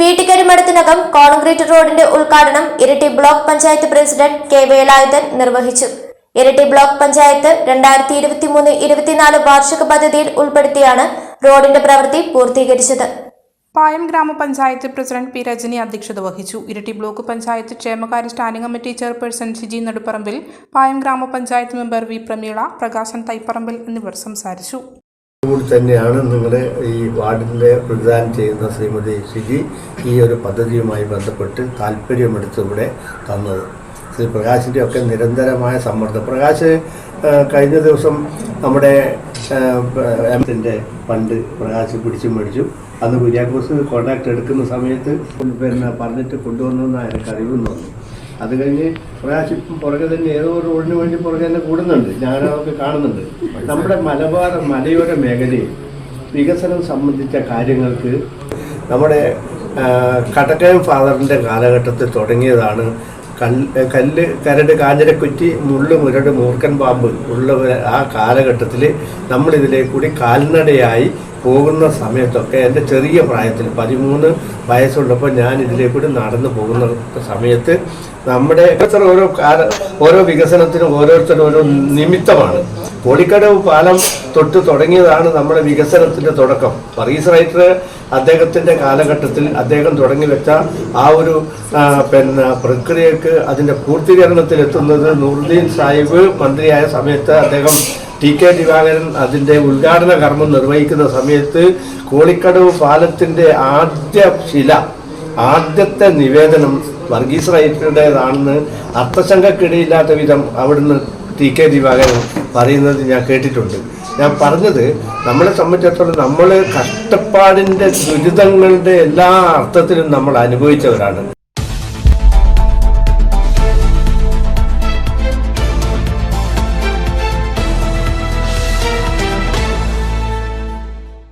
വീട്ടുകരിമഠത്തിനകം concrete റോഡിന്റെ ഉദ്ഘാടനം Iritty block panchayat president K Velayudhan നിർവഹിച്ചു. ഇരട്ടി ബ്ലോക്ക് പഞ്ചായത്ത് രണ്ടായിരത്തി ഇരുപത്തി മൂന്ന് ഇരുപത്തിനാല് വാർഷിക പദ്ധതിയിൽ ഉൾപ്പെടുത്തിയാണ് റോഡിന്റെ പ്രവൃത്തി പൂർത്തീകരിച്ചത്. പായം ഗ്രാമപഞ്ചായത്ത് പ്രസിഡന്റ് പി രജനി അധ്യക്ഷത വഹിച്ചു. ഇരട്ടി ബ്ലോക്ക് പഞ്ചായത്ത് ക്ഷേമകാര്യ standing committee chairperson Shiji Neduparambil Payam ഗ്രാമപഞ്ചായത്ത് മെമ്പർ വി പ്രമീള പ്രകാശൻ തൈപ്പറമ്പിൽ എന്നിവർ സംസാരിച്ചു. കൂടി തന്നെയാണ് നിങ്ങൾ ഈ വാർഡിന്റെ പ്രതിദാനം ചെയ്യുന്ന ശ്രീമതി ഷിജി ഈ ഒരു പദ്ധതിയുമായി ബന്ധപ്പെട്ട് താല്പര്യമെടുത്ത് ഇവിടെ തന്നത്. ശ്രീ പ്രകാശിന്റെ ഒക്കെ നിരന്തരമായ സമ്മർദ്ദം. പ്രകാശ് കഴിഞ്ഞ ദിവസം നമ്മുടെ എംസിന്റെ പണ്ട് പ്രകാശ് പിടിച്ചു മേടിച്ചു. അന്ന് കുര്യാക്കോസ് കോൺടാക്ട് എടുക്കുന്ന സമയത്ത് പിന്നെ പറഞ്ഞിട്ട് കൊണ്ടുവന്നെന്നാണ് എനിക്ക് അറിവ് തോന്നുന്നു. അത് കഴിഞ്ഞ് പ്രാവശ്യം പുറകെ തന്നെ ഏതോ ഒരു റോഡിന് വേണ്ടി പുറകെ തന്നെ കൂടുന്നുണ്ട്. ഞാനതൊക്കെ കാണുന്നുണ്ട്. നമ്മുടെ മലബാർ മലയോര മേഖലയിൽ വികസനം സംബന്ധിച്ച കാര്യങ്ങൾക്ക് നമ്മുടെ കടക്കയം ഫാദറിന്റെ കാലഘട്ടത്തിൽ തുടങ്ങിയതാണ്. കല്ല് കല്ല് കരട് കാഞ്ഞിരക്കുറ്റി മുള്ളു മുരട് മൂർക്കൻ പാമ്പ് ഉള്ള ആ കാലഘട്ടത്തിൽ നമ്മളിതിലെ കൂടി കാൽനടയായി പോകുന്ന സമയത്തൊക്കെ എന്റെ ചെറിയ പ്രായത്തിൽ പതിമൂന്ന് വയസ്സുള്ളപ്പോൾ ഞാൻ കൂടി നടന്നു പോകുന്ന സമയത്ത് നമ്മുടെ ഓരോ ഓരോ വികസനത്തിനും ഓരോരുത്തരും ഓരോ നിമിത്തമാണ്. കോടിക്കടവ് പാലം തൊട്ട് തുടങ്ങിയതാണ് നമ്മുടെ വികസനത്തിന്റെ തുടക്കം. പറീസ് റൈറ്റർ അദ്ദേഹത്തിന്റെ കാലഘട്ടത്തിൽ അദ്ദേഹം തുടങ്ങി വെച്ച ആ ഒരു പിന്നെ പ്രക്രിയക്ക് അതിന്റെ പൂർത്തീകരണത്തിൽ എത്തുന്നത് നൂറുദ്ദീൻ സാഹിബ് മന്ത്രിയായ സമയത്ത് അദ്ദേഹം ടി കെ ദിവാകരൻ അതിന്റെ ഉദ്ഘാടന കർമ്മം നിർവഹിക്കുന്ന സമയത്ത് കോളിക്കടവ് പാലത്തിന്റെ ആദ്യ ശില ആദ്യത്തെ നിവേദനം വർഗീസ് റൈറ്ററുടേതാണെന്ന് അർത്ഥശങ്കക്കിടയില്ലാത്ത വിധം അവിടുന്ന് ടി കെ ദിവാകരൻ പറയുന്നത് ഞാൻ കേട്ടിട്ടുണ്ട്. ഞാൻ പറഞ്ഞത് നമ്മളെ സംബന്ധിച്ചിടത്തോളം നമ്മൾ കഷ്ടപ്പാടിന്റെ ദുരിതങ്ങളുടെ എല്ലാ അർത്ഥത്തിലും നമ്മൾ അനുഭവിച്ചവരാണ്.